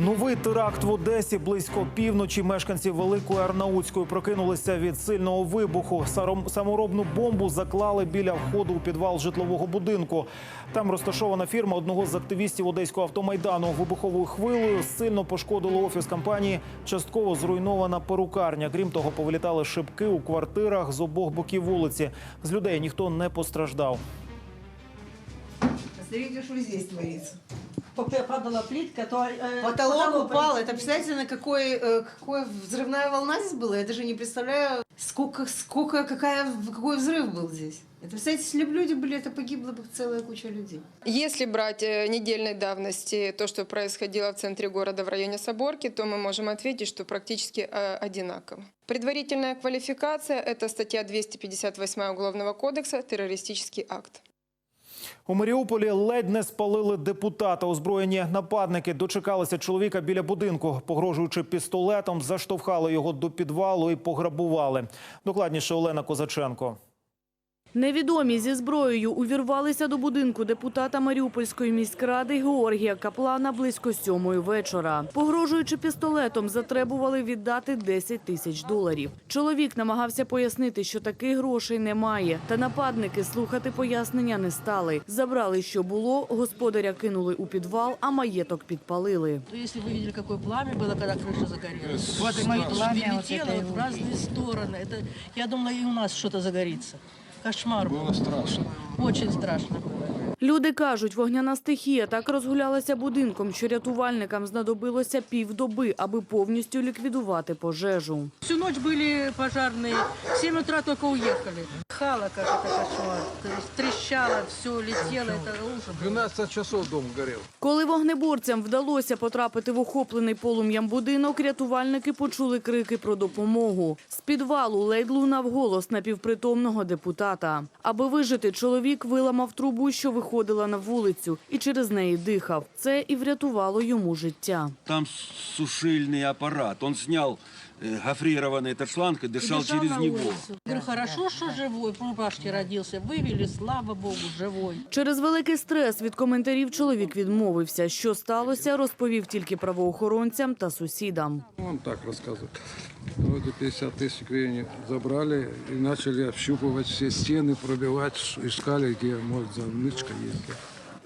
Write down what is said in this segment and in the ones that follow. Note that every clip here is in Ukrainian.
Новий теракт в Одесі близько півночі. Мешканці Великої Арнаутської прокинулися від сильного вибуху. Саморобну бомбу заклали біля входу у підвал житлового будинку. Там розташована фірма одного з активістів одеського автомайдану. Вибуховою хвилею сильно пошкодило офіс компанії. Частково зруйнована перукарня. Крім того, повилітали шибки у квартирах з обох боків вулиці. З людей ніхто не постраждав. Посмотрите, что здесь творится. Падала плитка, то э, Потолок упал. Это представляете, на какой, э, какой взрывная волна здесь была? Я даже не представляю, сколько, сколько, какая, какой взрыв был здесь. Это, представляете, если бы люди были, это погибла бы целая куча людей. Если брать э, недельной давности то, что происходило в центре города в районе Соборки, то мы можем ответить, что практически э, одинаково. Предварительная квалификация – это статья 258 Уголовного кодекса «Террористический акт». У Маріуполі ледь не спалили депутата. Озброєні нападники дочекалися чоловіка біля будинку, погрожуючи пістолетом, заштовхали його до підвалу і пограбували. Докладніше Олена Козаченко. Невідомі зі зброєю увірвалися до будинку депутата Маріупольської міськради Георгія Каплана близько сьомої вечора. Погрожуючи пістолетом, затребували віддати 10 тисяч доларів. Чоловік намагався пояснити, що таких грошей немає. Та нападники слухати пояснення не стали. Забрали, що було, господаря кинули у підвал, а маєток підпалили. То Если вы видели, какое пламя было, когда крыша загорелась. Вот и пламя вот вот в разные стороны. Это, я думала, и у нас что-то загорится. Кошмар был. Было страшно. Очень страшно было. Люди кажуть, вогняна стихія так розгулялася будинком, що рятувальникам знадобилося півдоби, аби повністю ліквідувати пожежу. Всю ночь были пожарные. В 7 утра только уехали. Хала как это кошмар. То есть трещало, все летело. Это ужас. 12 часов дом горел. Коли вогнеборцям вдалося потрапити в охоплений полум'ям будинок, рятувальники почули крики про допомогу. З підвалу ледь лунав голос напівпритомного депутата. Аби вижити, чоловік виламав трубу, що виходила на вулицю, і через неї дихав. Це і врятувало йому життя. Там сушильний апарат. Он э, гофрированный этот шланг и дышал Бежал через на него. улицу. Говорю, хорошо, что живой. В рубашке родился. Вывели, слава богу, живой. Через великий стрес від коментарів чоловік відмовився. Що сталося, розповів тільки правоохоронцям та сусідам. Он так рассказывает. Вроде 50 тысяч гривен забрали и начали общупывать все стены, пробивать, ш- искали, где, может, занычка есть.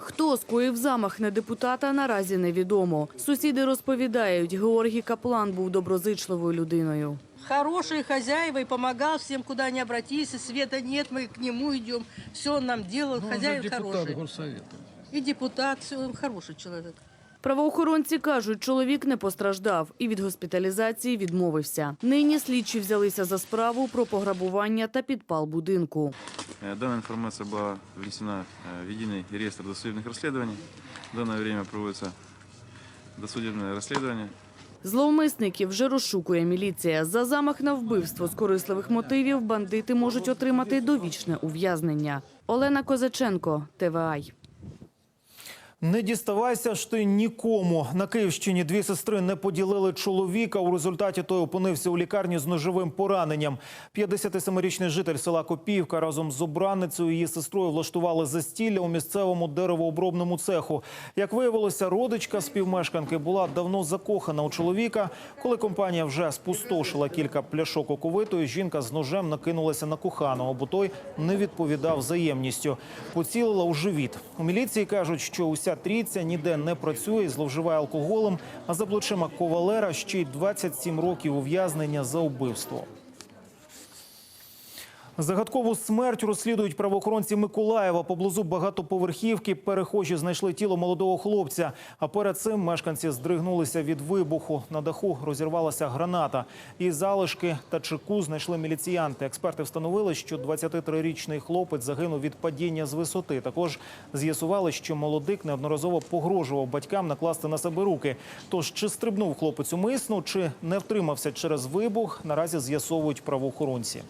Хто скоїв замах на депутата, наразі невідомо. Сусіди розповідають, Георгій Каплан був доброзичливою людиною. Хороший хозяева и помогал всем, куда ни обратись. Света нет, мы к нему идем. Все он нам делал. Ну, Хозяин депутат хороший. горсовета. И депутат, все, он хороший человек. Правоохоронці кажуть, чоловік не постраждав і від госпіталізації відмовився. Нині слідчі взялися за справу про пограбування та підпал будинку. Э, Данная информация была внесена э, в единый реестр досудебных расследований. В данное время проводится досудебное расследование. Зловмисників вже розшукує міліція. За замах на вбивство з корисливих мотивів бандити можуть отримати довічне ув'язнення. Олена Козаченко, ТВАЙ. Не діставайся ж ти нікому. На Київщині дві сестри не поділили чоловіка. У результаті той опинився у лікарні з ножовим пораненням. 57-річний житель села Копіївка разом з обранницею її сестрою влаштували застілля у місцевому деревообробному цеху. Як виявилося, родичка співмешканки була давно закохана у чоловіка. Коли компанія вже спустошила кілька пляшок оковитої, жінка з ножем накинулася на коханого, бо той не відповідав взаємністю. Поцілила у живіт. У міліції кажуть, що трійця ніде не працює зловживає алкоголем, а за плечима ковалера ще й 27 років ув'язнення за вбивство. Загадкову смерть розслідують правоохоронці Миколаєва. Поблизу багатоповерхівки перехожі знайшли тіло молодого хлопця. А перед цим мешканці здригнулися від вибуху. На даху розірвалася граната. І залишки та чеку знайшли міліціянти. Експерти встановили, що 23-річний хлопець загинув від падіння з висоти. Також з'ясували, що молодик неодноразово погрожував батькам накласти на себе руки. Тож чи стрибнув хлопець умисно, чи не втримався через вибух, наразі з'ясовують правоохоронці.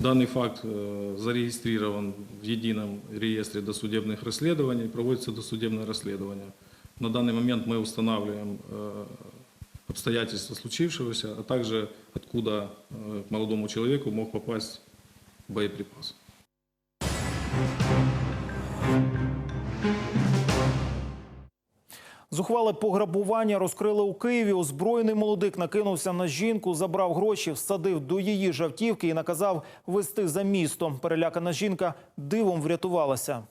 Данный факт э, зарегистрирован в едином реестре досудебных расследований, проводится досудебное расследование. На данный момент мы устанавливаем э, обстоятельства случившегося, а также откуда э, к молодому человеку мог попасть боеприпас. Зухвале пограбування розкрили у Києві. Озброєний молодик накинувся на жінку, забрав гроші, всадив до її жавтівки і наказав вести за місто. Перелякана жінка дивом врятувалася.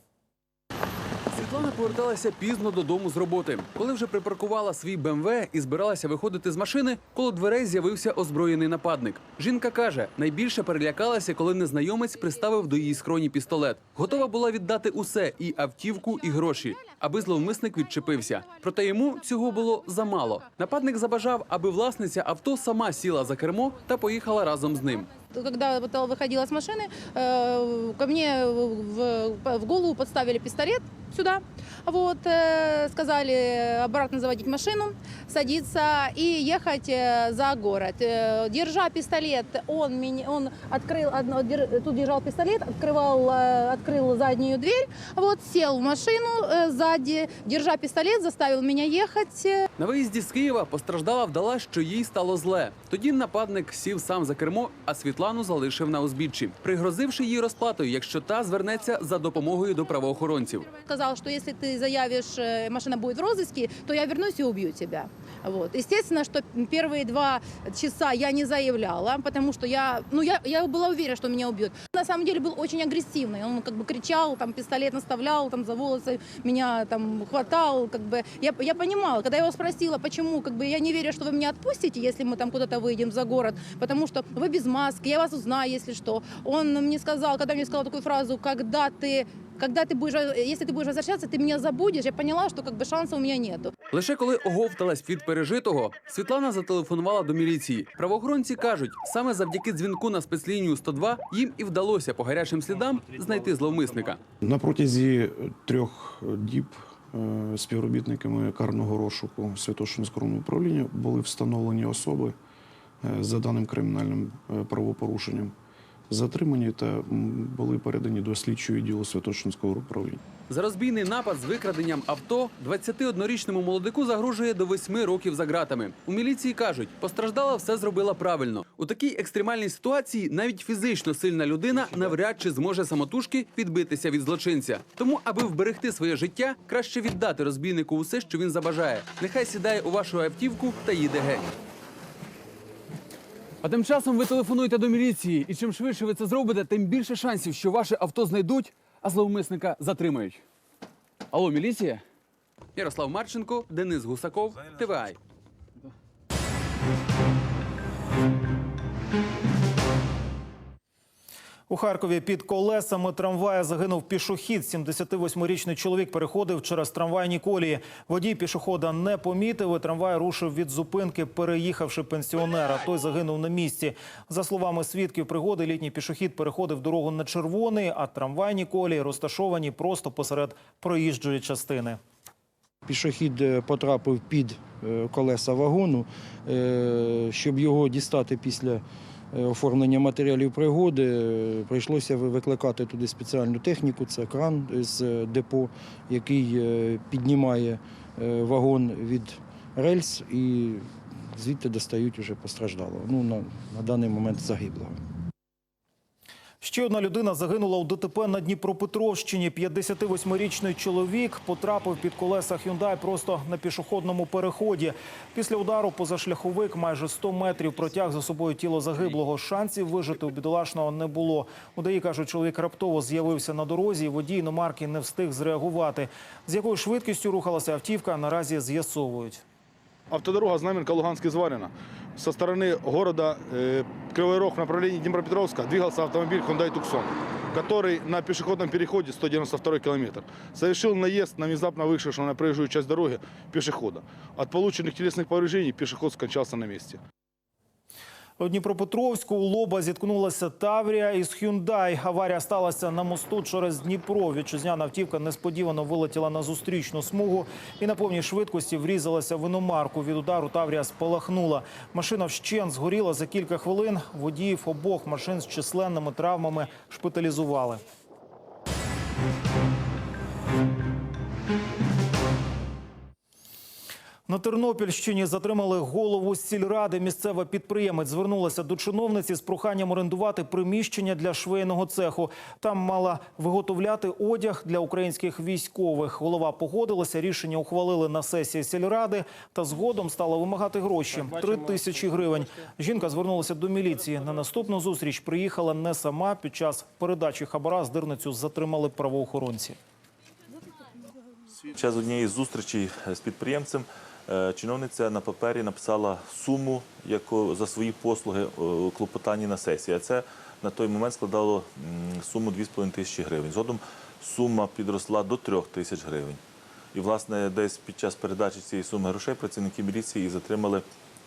Світлана поверталася пізно додому з роботи. Коли вже припаркувала свій БМВ і збиралася виходити з машини, коло дверей з'явився озброєний нападник. Жінка каже, найбільше перелякалася, коли незнайомець приставив до її скроні пістолет. Готова була віддати усе і автівку, і гроші, аби зловмисник відчепився. Проте йому цього було замало. Нападник забажав, аби власниця авто сама сіла за кермо та поїхала разом з ним Когда вот выходила с машины, э, ко мне в, в голову подставили пистолет сюда. Вот, э, сказали обратно заводить машину, садиться и ехать э, за город. Э, Держа пистолет, он, меня, он открыл, одно- дер- тут держал пистолет, открывал, э, открыл заднюю дверь, вот, сел в машину э, сзади, держа пистолет, заставил меня ехать. На виїзді з Києва постраждала вдала, що їй стало зле. Тоді нападник сів сам за кермо, а Світлану залишив на узбіччі, пригрозивши їй розплатою, якщо та звернеться за допомогою до правоохоронців. сказал, что если ты заявишь, э, машина будет в розыске, то я вернусь и убью тебя. Вот. Естественно, что первые два часа я не заявляла, потому что я, ну, я, я была уверена, что меня убьют. На самом деле был очень агрессивный. Он как бы кричал, там пистолет наставлял, там за волосы меня там хватал. Как бы. я, я понимала, когда я его спросила, почему, как бы я не верю, что вы меня отпустите, если мы там куда-то выйдем за город, потому что вы без маски, я вас узнаю, если что. Он мне сказал, когда мне сказал такую фразу, когда ты когда ты будешь, если ты будешь возвращаться, ты меня забудешь. Я поняла, что как бы шансов у меня нету. Лише коли оговталась від пережитого, Світлана зателефонувала до міліції. Правоохоронці кажуть, саме завдяки дзвінку на спецлінію 102 їм і вдалося по гарячим слідам знайти зловмисника. На протязі трьох діб е, співробітниками карного розшуку Святошинського управління були встановлені особи е, за даним кримінальним е, правопорушенням, затримані та були передані до слідчого відділу Святошинського управління. За розбійний напад з викраденням авто 21-річному молодику загрожує до 8 років за ґратами. У міліції кажуть, постраждала все зробила правильно. У такій екстремальній ситуації навіть фізично сильна людина навряд чи зможе самотужки відбитися від злочинця. Тому, аби вберегти своє життя, краще віддати розбійнику усе, що він забажає. Нехай сідає у вашу автівку та їде геть. А тим часом ви телефонуєте до міліції, і чим швидше ви це зробите, тим більше шансів, що ваше авто знайдуть, а зловмисника затримають. Алло, міліція? Ярослав Марченко, Денис Гусаков, ТВАЙ. У Харкові під колесами трамвая загинув пішохід. 78-річний чоловік переходив через трамвайні колії. Водій пішохода не помітив. і Трамвай рушив від зупинки, переїхавши пенсіонера. Той загинув на місці. За словами свідків пригоди, літній пішохід переходив дорогу на червоний, а трамвайні колії розташовані просто посеред проїжджої частини. Пішохід е, потрапив під е, колеса вагону. Е, Щоб його дістати після оформлення матеріалів пригоди, е, прийшлося викликати туди спеціальну техніку. Це кран з е, депо, який е, піднімає е, вагон від рельс і звідти достають уже постраждалого. Ну, на, на даний момент загиблого. Ще одна людина загинула у ДТП на Дніпропетровщині. 58-річний чоловік потрапив під колеса Hyundai просто на пішохідному переході. Після удару позашляховик майже 100 метрів протяг за собою тіло загиблого. Шансів вижити у бідолашного не було. Удаї кажуть, чоловік раптово з'явився на дорозі. і Водій іномарки не встиг зреагувати. З якою швидкістю рухалася автівка, наразі з'ясовують Автодорога Знаменка-Луганский Зварина. Со стороны города э, Кривой Рог в направлении Днепропетровска двигался автомобиль Hyundai Tucson, который на пешеходном переходе 192 километр совершил наезд на внезапно вышедшего на проезжую часть дороги пешехода. От полученных телесных повреждений пешеход скончался на месте. У Дніпропетровську у лоба зіткнулася Таврія із Хюндай. Аварія сталася на мосту через Дніпро. Вітчизняна автівка несподівано вилетіла на зустрічну смугу і на повній швидкості врізалася в іномарку. Від удару Таврія спалахнула. Машина вщент згоріла за кілька хвилин. Водіїв обох машин з численними травмами шпиталізували. На Тернопільщині затримали голову сільради. Місцева підприємець звернулася до чиновниці з проханням орендувати приміщення для швейного цеху. Там мала виготовляти одяг для українських військових. Голова погодилася. Рішення ухвалили на сесії сільради та згодом стала вимагати гроші три тисячі гривень. Жінка звернулася до міліції. На наступну зустріч приїхала не сама. Під час передачі хабара здирницю затримали правоохоронці. Під час однієї з зустрічей з підприємцем чиновниця на папері написала суму яку за свої послуги е, клопотанні на сесії. А це на той момент складало суму 2,5 тисячі гривень. Згодом сума підросла до 3 тисяч гривень. І, власне, десь під час передачі цієї суми грошей працівники міліції і затримали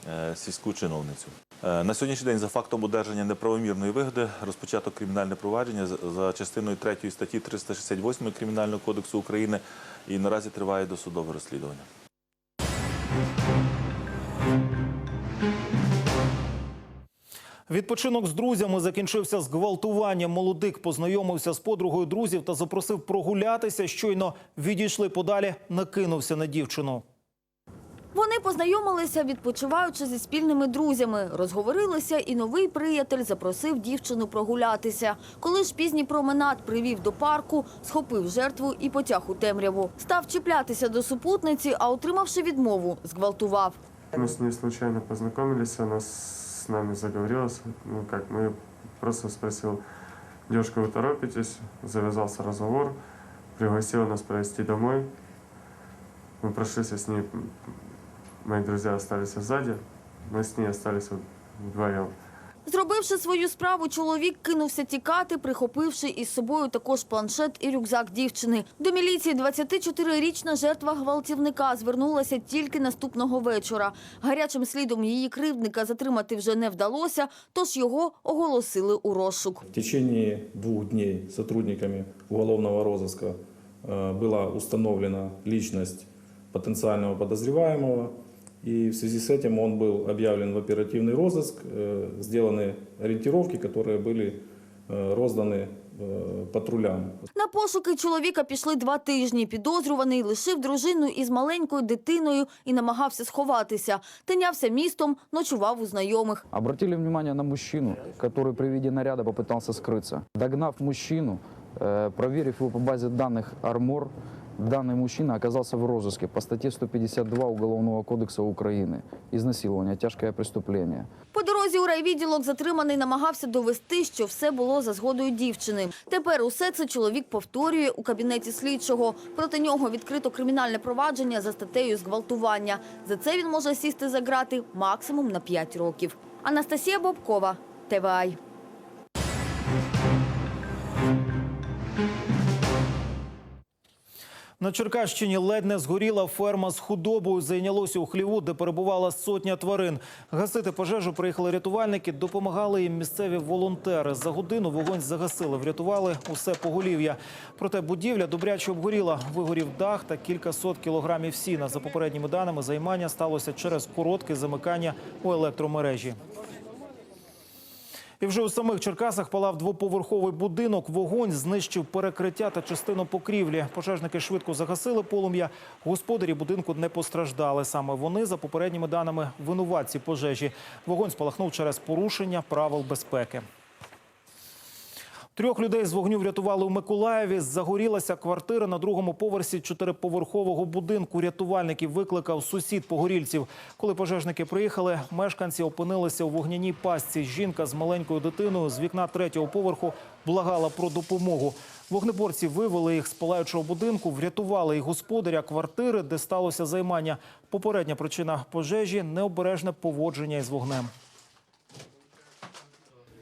е, сільську чиновницю. Е, На сьогоднішній день за фактом одержання неправомірної вигоди розпочато кримінальне провадження за частиною 3 статті 368 Кримінального кодексу України і наразі триває досудове розслідування. Відпочинок з друзями закінчився зґвалтуванням. Молодик познайомився з подругою друзів та запросив прогулятися. Щойно відійшли подалі, накинувся на дівчину. Вони познайомилися, відпочиваючи зі спільними друзями. Розговорилися, і новий приятель запросив дівчину прогулятися. Коли ж пізній променад привів до парку, схопив жертву і потяг у темряву. Став чіплятися до супутниці, а отримавши відмову, зґвалтував. Мы с ней случайно познакомились, она с нами заговорилась. Ну как, мы просто спросил, девушка, вы торопитесь? Завязался разговор, пригласила нас провести домой. Мы прошлись с ней, мои друзья остались сзади, мы с ней остались вдвоем. Зробивши свою справу, чоловік кинувся тікати, прихопивши із собою також планшет і рюкзак дівчини. До міліції 24-річна жертва гвалтівника звернулася тільки наступного вечора. Гарячим слідом її кривдника затримати вже не вдалося, тож його оголосили у розшук. В течение двух дней сотрудниками уголовного розыска э, была установлена личность потенциального подозреваемого. И в связи с этим он был объявлен в оперативный розыск. Э, Сделаны ориентировки, которые были э, розданы э, патрулям. На пошуки чоловіка пішли два тижні. Підозрюваний лишив дружину із маленькою дитиною і намагався сховатися. Тинявся містом, ночував у знайомих. Обратили внимание на мужчину, который при виде наряда попытался скрыться. Догнав мужчину, э, проверив его по базе данных «Армор», данный мужчина оказался в розыске по статье 152 Уголовного кодекса Украины. Изнасилование, тяжкое преступление. По дорозі у райвідділок затриманий намагався довести, що все було за згодою дівчини. Тепер усе це чоловік повторює у кабінеті слідчого. Проти нього відкрито кримінальне провадження за статтею зґвалтування. За це він може сісти за ґрати максимум на 5 років. Анастасія Бобкова, ТВАЙ. На Черкащині ледь не згоріла ферма з худобою. Зайнялося у хліву, де перебувала сотня тварин. Гасити пожежу приїхали рятувальники, допомагали їм місцеві волонтери. За годину вогонь загасили, врятували усе поголів'я. Проте будівля добряче обгоріла. Вигорів дах та кілька сот кілограмів сіна. За попередніми даними, займання сталося через коротке замикання у електромережі. І вже у самих Черкасах палав двоповерховий будинок. Вогонь знищив перекриття та частину покрівлі. Пожежники швидко загасили полум'я. Господарі будинку не постраждали. Саме вони, за попередніми даними, винуватці пожежі. Вогонь спалахнув через порушення правил безпеки. Трьох людей з вогню врятували у Миколаєві. Загорілася квартира на другому поверсі чотириповерхового будинку. Рятувальників викликав сусід погорільців. Коли пожежники приїхали, мешканці опинилися у вогняній пастці. Жінка з маленькою дитиною з вікна третього поверху благала про допомогу. Вогнеборці вивели їх з палаючого будинку, врятували і господаря квартири, де сталося займання. Попередня причина пожежі необережне поводження із вогнем.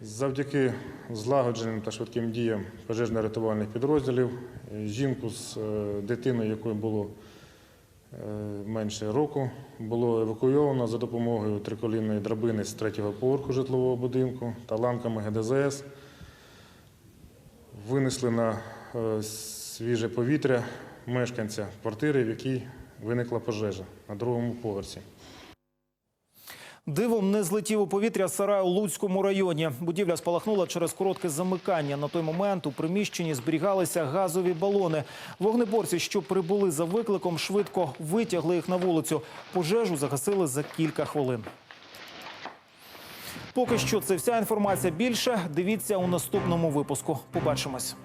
Завдяки злагодженим та швидким діям пожежно-рятувальних підрозділів е, жінку з е, дитиною, якої було е, менше року, було евакуйовано за допомогою триколінної драбини з третього поверху житлового будинку та ланками ГДЗС. Винесли на свіже повітря мешканця квартири, в якій виникла пожежа на другому поверсі. Дивом не злетів у повітря сарай у Луцькому районі. Будівля спалахнула через коротке замикання. На той момент у приміщенні зберігалися газові балони. Вогнеборці, що прибули за викликом, швидко витягли їх на вулицю. Пожежу загасили за кілька хвилин. Поки що це вся інформація. Більше дивіться у наступному випуску. Побачимось.